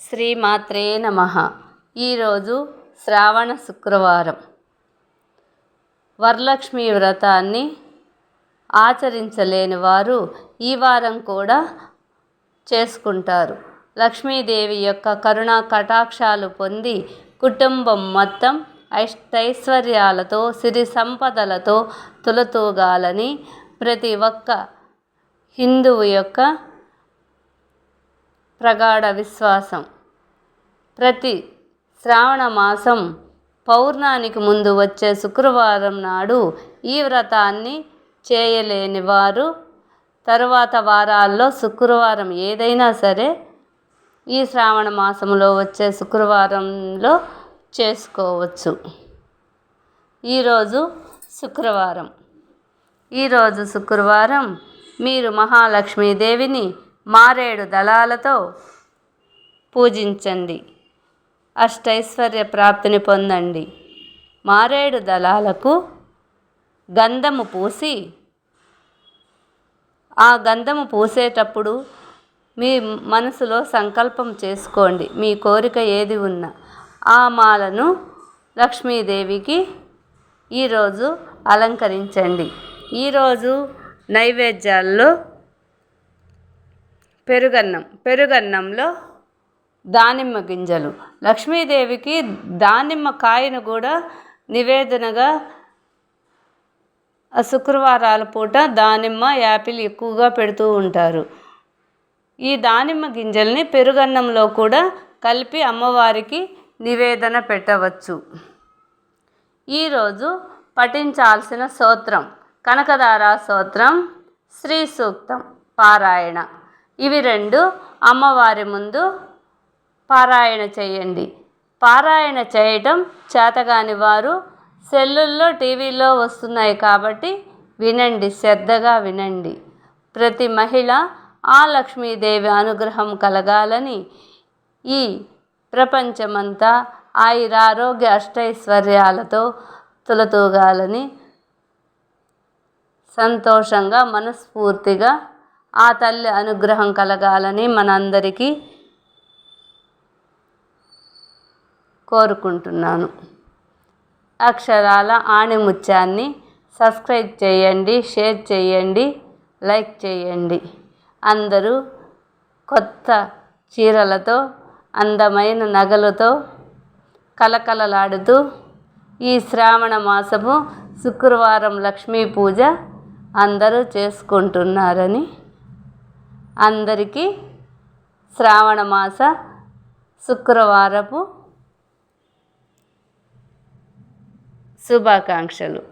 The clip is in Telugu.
శ్రీమాత్రే నమ. ఈరోజు శ్రావణ శుక్రవారం. వరలక్ష్మి వ్రతాన్ని ఆచరించలేని వారు ఈ వారం కూడా చేసుకుంటారు. లక్ష్మీదేవి యొక్క కరుణా కటాక్షాలు పొంది కుటుంబం మొత్తం ఐశ్వర్యాలతో సిరి సంపదలతో తులతూగాలని ప్రతి ఒక్క హిందువు యొక్క ప్రగాఢ విశ్వాసం. ప్రతి శ్రావణ మాసం పౌర్ణానికి ముందు వచ్చే శుక్రవారం నాడు ఈ వ్రతాన్ని చేయలేని వారు తరువాత వారాల్లో శుక్రవారం ఏదైనా సరే ఈ శ్రావణ మాసంలో వచ్చే శుక్రవారంలో చేసుకోవచ్చు. ఈరోజు శుక్రవారం. ఈరోజు శుక్రవారం మీరు మహాలక్ష్మీదేవిని మారేడు దళాలతో పూజించండి. అష్టైశ్వర్య ప్రాప్తిని పొందండి. మారేడు దళాలకు గంధము పూసి ఆ గంధము పూసేటప్పుడు మీ మనసులో సంకల్పం చేసుకోండి. మీ కోరిక ఏది ఉన్నా. ఆ మాలను లక్ష్మీదేవికి ఈరోజు అలంకరించండి. ఈరోజు నైవేద్యాల్లో పెరుగన్నం. పెరుగన్నంలో దానిమ్మ గింజలు. లక్ష్మీదేవికి దానిమ్మ కాయను కూడా నివేదనగా శుక్రవారాల పూట దానిమ్మ యాపిల్ ఎక్కువగా పెడుతూ ఉంటారు. ఈ దానిమ్మ గింజల్ని పెరుగన్నంలో కూడా కలిపి అమ్మవారికి నివేదన పెట్టవచ్చు. ఈరోజు పఠించాల్సిన స్తోత్రం. కనకదార స్తోత్రం. శ్రీ సూక్తం పారాయణ. ఇవి రెండు అమ్మవారి ముందు పారాయణ చేయండి. పారాయణ చేయటం చేతగాని వారు సెల్లుల్లో టీవీల్లో వస్తున్నాయి కాబట్టి వినండి శ్రద్ధగా వినండి. ప్రతి మహిళ ఆ లక్ష్మీదేవి అనుగ్రహం కలగాలని ఈ ప్రపంచమంతా ఆయురారోగ్య అష్టైశ్వర్యాలతో తులతూగాలని సంతోషంగా మనస్ఫూర్తిగా ఆ తల్లి అనుగ్రహం కలగాలని మనందరికీ కోరుకుంటున్నాను. అక్షరాల ఆణిముత్యాన్ని సబ్స్క్రైబ్ చేయండి షేర్ చేయండి లైక్ చేయండి. అందరూ కొత్త చీరలతో అందమైన నగలతో కలకలలాడుతూ ఈ శ్రావణ మాసము శుక్రవారం లక్ష్మీ పూజ అందరూ చేసుకుంటున్నారని అందరికీ శ్రావణ మాస శుక్రవారపు శుభాకాంక్షలు.